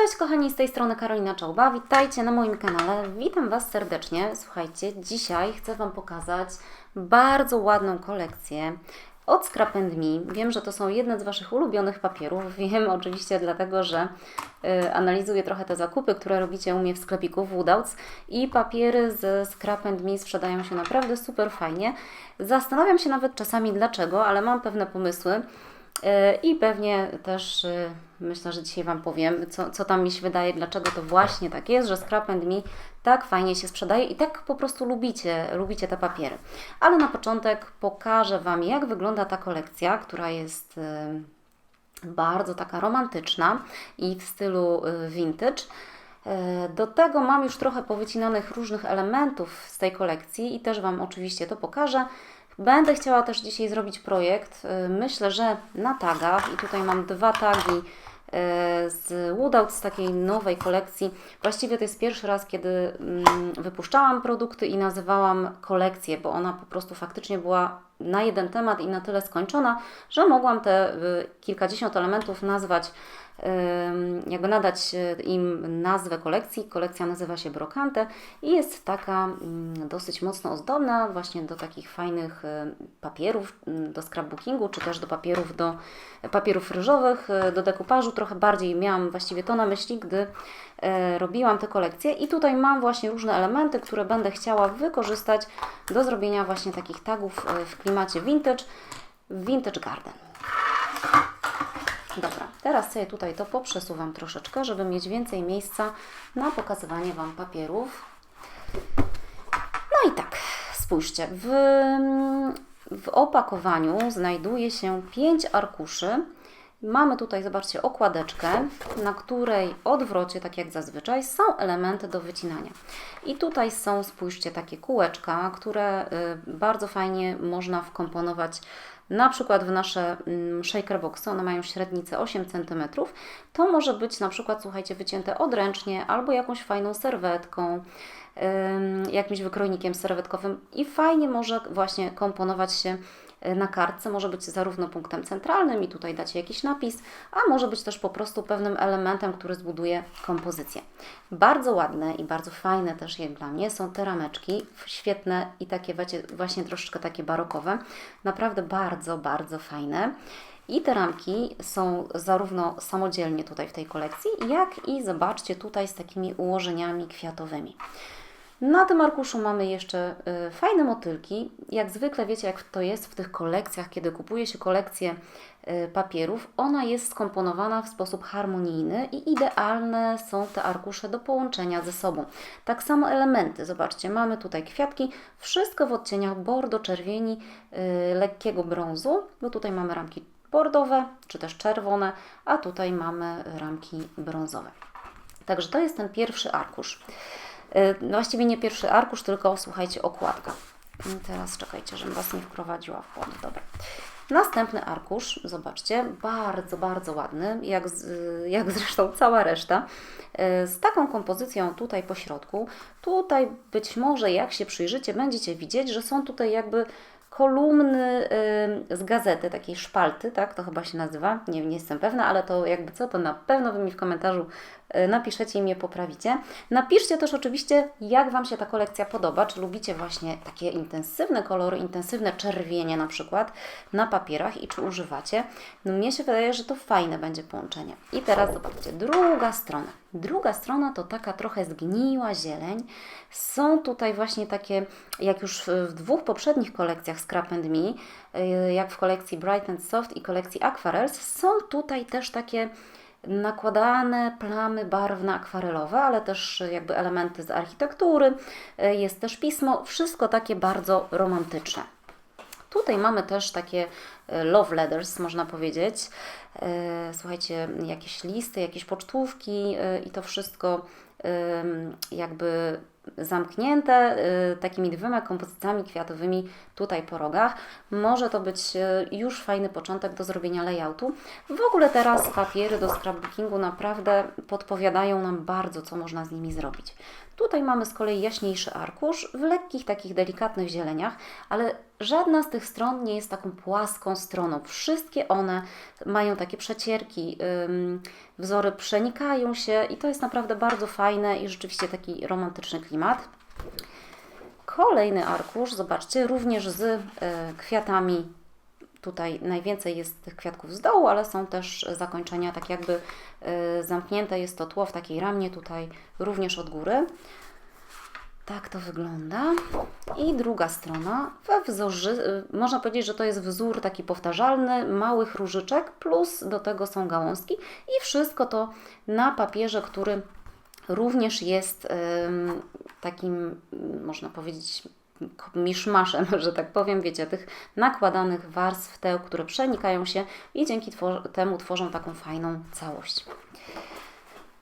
Cześć kochani, z tej strony Karolina Czołba. Witajcie na moim kanale. Witam Was serdecznie. Słuchajcie, dzisiaj chcę Wam pokazać bardzo ładną kolekcję od Scrap Me. Wiem, że to są jedne z Waszych ulubionych papierów. Wiem oczywiście dlatego, że y, analizuję trochę te zakupy, które robicie u mnie w sklepiku Woodouts i papiery z Scrap Me sprzedają się naprawdę super fajnie. Zastanawiam się nawet czasami dlaczego, ale mam pewne pomysły. E, I pewnie też e, myślę, że dzisiaj Wam powiem, co, co tam mi się wydaje, dlaczego to właśnie tak jest, że Scrap and Me tak fajnie się sprzedaje i tak po prostu lubicie, lubicie te papiery. Ale na początek pokażę Wam, jak wygląda ta kolekcja, która jest e, bardzo taka romantyczna i w stylu vintage. Do tego mam już trochę powycinanych różnych elementów z tej kolekcji i też Wam oczywiście to pokażę. Będę chciała też dzisiaj zrobić projekt. Y, myślę, że na tagach i tutaj mam dwa tagi y, z Woodout z takiej nowej kolekcji. Właściwie to jest pierwszy raz, kiedy mm, wypuszczałam produkty i nazywałam kolekcję, bo ona po prostu faktycznie była na jeden temat i na tyle skończona, że mogłam te y, kilkadziesiąt elementów nazwać jakby nadać e, im nazwę kolekcji. Kolekcja nazywa się Brocante i jest taka mm, dosyć mocno ozdobna, właśnie do takich fajnych e, papierów, mm, do scrapbookingu, czy też do papierów, do papierów ryżowych, e, do dekupażu. Trochę bardziej miałam właściwie to na myśli, gdy robiłam tę kolekcję i tutaj mam właśnie różne elementy, które będę chciała wykorzystać do zrobienia właśnie takich tagów w klimacie vintage, vintage garden. Dobra, teraz sobie tutaj to poprzesuwam troszeczkę, żeby mieć więcej miejsca na pokazywanie Wam papierów. No i tak, spójrzcie, w, w opakowaniu znajduje się 5 arkuszy. Mamy tutaj, zobaczcie, okładeczkę, na której odwrocie, tak jak zazwyczaj, są elementy do wycinania. I tutaj są, spójrzcie, takie kółeczka, które y, bardzo fajnie można wkomponować na przykład w nasze mm, shaker boxy, one mają średnicę 8 cm, to może być na przykład, słuchajcie, wycięte odręcznie albo jakąś fajną serwetką, jakimś wykrojnikiem serwetkowym. I fajnie może właśnie komponować się na kartce może być zarówno punktem centralnym i tutaj dacie jakiś napis, a może być też po prostu pewnym elementem, który zbuduje kompozycję. Bardzo ładne i bardzo fajne też jak dla mnie są te rameczki, świetne i takie właśnie troszeczkę takie barokowe, naprawdę bardzo, bardzo fajne. I te ramki są zarówno samodzielnie tutaj w tej kolekcji, jak i zobaczcie tutaj z takimi ułożeniami kwiatowymi. Na tym arkuszu mamy jeszcze y, fajne motylki. Jak zwykle wiecie, jak to jest w tych kolekcjach, kiedy kupuje się kolekcję y, papierów, ona jest skomponowana w sposób harmonijny i idealne są te arkusze do połączenia ze sobą. Tak samo elementy, zobaczcie, mamy tutaj kwiatki, wszystko w odcieniach bordo, czerwieni, y, lekkiego brązu, bo tutaj mamy ramki bordowe, czy też czerwone, a tutaj mamy ramki brązowe. Także to jest ten pierwszy arkusz. Y, no właściwie nie pierwszy arkusz, tylko słuchajcie, okładka. Teraz czekajcie, żebym Was nie wprowadziła w błąd. Dobra. Następny arkusz, zobaczcie, bardzo, bardzo ładny, jak, z, jak zresztą cała reszta, y, z taką kompozycją tutaj po środku. Tutaj być może, jak się przyjrzycie, będziecie widzieć, że są tutaj jakby kolumny y, z gazety, takiej szpalty, tak, to chyba się nazywa, nie, nie jestem pewna, ale to jakby co, to na pewno Wy mi w komentarzu y, napiszecie i mnie poprawicie. Napiszcie też oczywiście, jak Wam się ta kolekcja podoba, czy lubicie właśnie takie intensywne kolory, intensywne czerwienie na przykład na papierach i czy używacie. No mnie się wydaje, że to fajne będzie połączenie. I teraz zobaczcie, druga strona. Druga strona to taka trochę zgniła zieleń. Są tutaj właśnie takie, jak już w dwóch poprzednich kolekcjach Scrap and Me, y, jak w kolekcji Bright and Soft i kolekcji Aquarels, są tutaj też takie nakładane plamy barwne akwarelowe, ale też jakby elementy z architektury, y, jest też pismo, wszystko takie bardzo romantyczne. Tutaj mamy też takie e, love letters, można powiedzieć. E, słuchajcie, jakieś listy, jakieś pocztówki e, i to wszystko jakby zamknięte takimi dwoma kompozycjami kwiatowymi tutaj po rogach. Może to być już fajny początek do zrobienia layoutu. W ogóle teraz papiery do scrapbookingu naprawdę podpowiadają nam bardzo, co można z nimi zrobić. Tutaj mamy z kolei jaśniejszy arkusz w lekkich, takich delikatnych zieleniach, ale żadna z tych stron nie jest taką płaską stroną. Wszystkie one mają takie przecierki, wzory przenikają się i to jest naprawdę bardzo fajne i rzeczywiście taki romantyczny klimat. Kolejny arkusz, zobaczcie, również z y, kwiatami. Tutaj najwięcej jest tych kwiatków z dołu, ale są też zakończenia tak jakby y, zamknięte. Jest to tło w takiej ramie, tutaj również od góry. Tak to wygląda. I druga strona we wzorze, y, można powiedzieć, że to jest wzór taki powtarzalny, małych różyczek, plus do tego są gałązki i wszystko to na papierze, który również jest takim, można powiedzieć, miszmaszem, że tak powiem, wiecie, tych nakładanych warstw teł, które przenikają się i dzięki twor- temu tworzą taką fajną całość.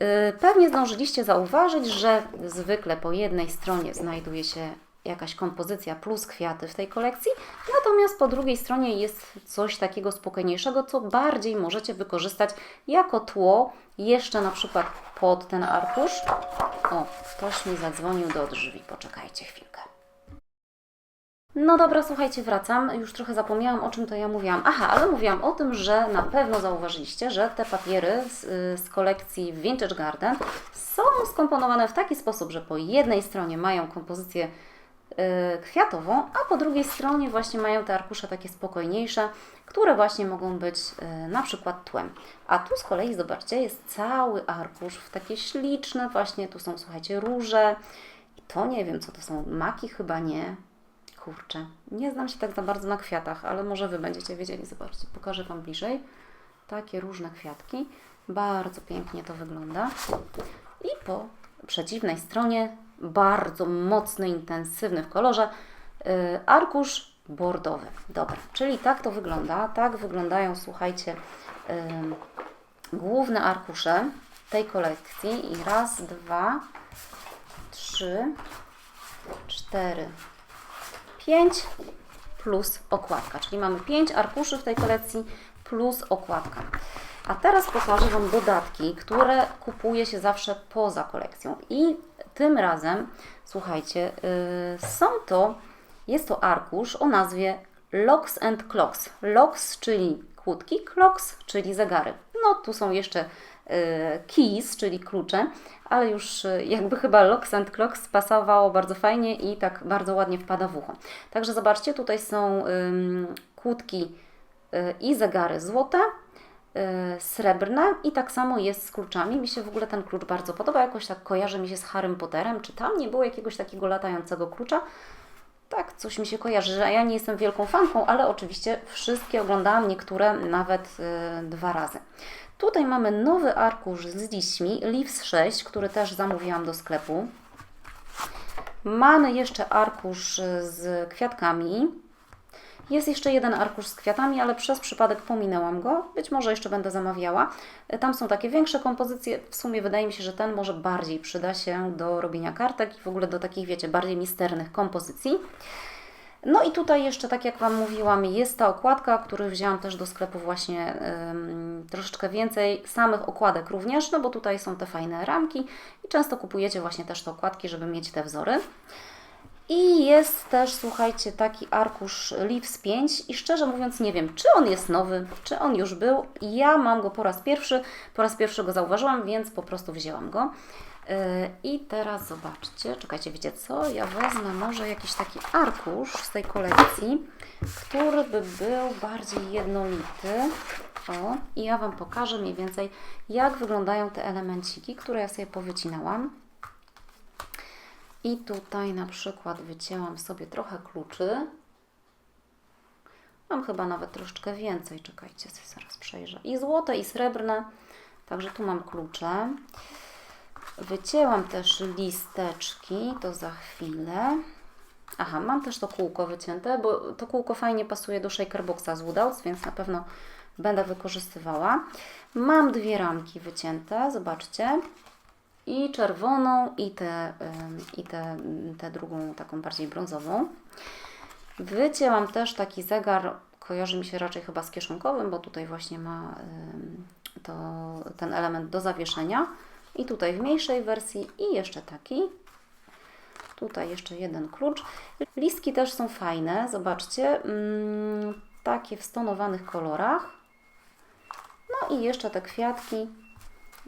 Yy, Pewnie zdążyliście zauważyć, że zwykle po jednej stronie znajduje się jakaś kompozycja plus kwiaty w tej kolekcji, natomiast po drugiej stronie jest coś takiego spokojniejszego, co bardziej możecie wykorzystać jako tło jeszcze na przykład pod ten arkusz. O, ktoś mi zadzwonił do drzwi, poczekajcie chwilkę. No dobra, słuchajcie, wracam. Już trochę zapomniałam, o czym to ja mówiłam. Aha, ale mówiłam o tym, że na pewno zauważyliście, że te papiery z, z kolekcji Vintage Garden są skomponowane w taki sposób, że po jednej stronie mają kompozycję y, kwiatową, a po drugiej stronie właśnie mają te arkusze takie spokojniejsze, które właśnie mogą być y, na przykład tłem. A tu z kolei, zobaczcie, jest cały arkusz w takie śliczne właśnie, tu są, słuchajcie, róże. I to nie wiem, co to są, maki chyba nie. Kurczę, nie znam się tak za bardzo na kwiatach, ale może Wy będziecie wiedzieli. Zobaczcie, pokażę Wam bliżej. Takie różne kwiatki. Bardzo pięknie to wygląda. I po przeciwnej stronie bardzo mocny, intensywny w kolorze yy, arkusz bordowy. Dobra, czyli tak to wygląda. Tak wyglądają, słuchajcie, yy, główne arkusze tej kolekcji. I raz, dwa, trzy, cztery, 5 plus okładka, czyli mamy 5 arkuszy w tej kolekcji plus okładka. A teraz pokażę Wam dodatki, które kupuje się zawsze poza kolekcją. I tym razem, słuchajcie, yy, są to, jest to arkusz o nazwie Locks and Clocks. Locks, czyli kłódki, clocks, czyli zegary. No tu są jeszcze keys, czyli klucze, ale już y, jakby chyba Locks and Clocks pasowało bardzo fajnie i tak bardzo ładnie wpada w ucho. Także zobaczcie, tutaj są kłódki y, i zegary złote, srebrne i tak samo jest z kluczami. Mi się w ogóle ten klucz bardzo podoba, jakoś tak kojarzy mi się z Harrym Potterem. Czy tam nie było jakiegoś takiego latającego klucza? Tak, coś mi się kojarzy, że ja nie jestem wielką fanką, ale oczywiście wszystkie oglądałam, niektóre nawet y, dwa razy. Tutaj mamy nowy arkusz z liśćmi, Leaves 6, który też zamówiłam do sklepu. Mamy jeszcze arkusz z kwiatkami. Jest jeszcze jeden arkusz z kwiatami, ale przez przypadek pominęłam go. Być może jeszcze będę zamawiała. Tam są takie większe kompozycje. W sumie wydaje mi się, że ten może bardziej przyda się do robienia kartek i w ogóle do takich, wiecie, bardziej misternych kompozycji. No i tutaj jeszcze, tak jak Wam mówiłam, jest ta okładka, której wzięłam też do sklepu właśnie troszeczkę więcej samych okładek również, no bo tutaj są te fajne ramki i często kupujecie właśnie też te okładki, żeby mieć te wzory. I jest też, słuchajcie, taki arkusz Leaves 5 i szczerze mówiąc nie wiem, czy on jest nowy, czy on już był. Ja mam go po raz pierwszy, po raz pierwszy go zauważyłam, więc po prostu wzięłam go. Yy, I teraz zobaczcie, czekajcie, wiecie co? Ja wezmę może jakiś taki arkusz z tej kolekcji, który by był bardziej jednolity. O, i ja Wam pokażę mniej więcej, jak wyglądają te elemenciki, które ja sobie powycinałam. I tutaj na przykład wycięłam sobie trochę kluczy. Mam chyba nawet troszeczkę więcej, czekajcie, zaraz przejrzę. I złote, i srebrne, także tu mam klucze. Wycięłam też listeczki, to za chwilę. Aha, mam też to kółko wycięte, bo to kółko fajnie pasuje do shakerboxa z Woodhouse, więc na pewno będę wykorzystywała. Mam dwie ramki wycięte, zobaczcie. I czerwoną, i tę i te, te drugą, taką bardziej brązową. Wycięłam też taki zegar, kojarzy mi się raczej chyba z kieszonkowym, bo tutaj właśnie ma to, ten element do zawieszenia. I tutaj w mniejszej wersji i jeszcze taki. Tutaj jeszcze jeden klucz. Listki też są fajne, zobaczcie, mm, takie w stonowanych kolorach. No i jeszcze te kwiatki,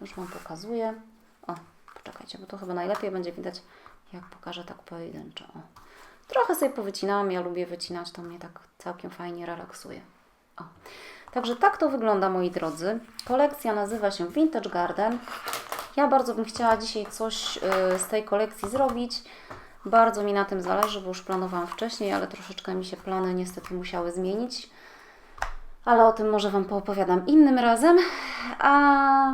już Wam pokazuję. O, poczekajcie, bo to chyba najlepiej będzie widać, jak pokażę tak pojedynczo. O. Trochę sobie powycinałam, ja lubię wycinać, to mnie tak całkiem fajnie relaksuje. O. Także tak to wygląda, moi drodzy. Kolekcja nazywa się Vintage Garden. Ja bardzo bym chciała dzisiaj coś y, z tej kolekcji zrobić. Bardzo mi na tym zależy, bo już planowałam wcześniej, ale troszeczkę mi się plany niestety musiały zmienić. Ale o tym może Wam poopowiadam innym razem. A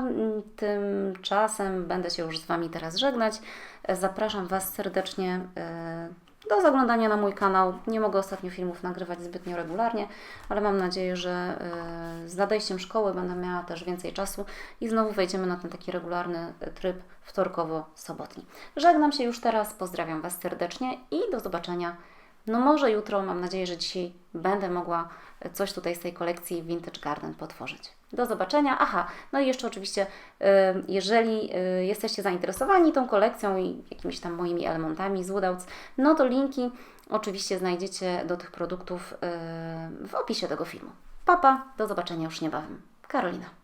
tymczasem będę się już z Wami teraz żegnać. Zapraszam Was serdecznie y, do zaglądania na mój kanał. Nie mogę ostatnio filmów nagrywać zbytnio regularnie, ale mam nadzieję, że y, z nadejściem szkoły będę miała też więcej czasu i znowu wejdziemy na ten taki regularny tryb wtorkowo-sobotni. Żegnam się już teraz, pozdrawiam Was serdecznie i do zobaczenia. No może jutro, mam nadzieję, że dzisiaj będę mogła coś tutaj z tej kolekcji Vintage Garden potworzyć. Do zobaczenia. Aha, no i jeszcze oczywiście, y, jeżeli y, jesteście zainteresowani tą kolekcją i jakimiś tam moimi elementami z Woodouts, no to linki oczywiście znajdziecie do tych produktów y, w opisie tego filmu. Papa, do zobaczenia już niebawem. Karolina.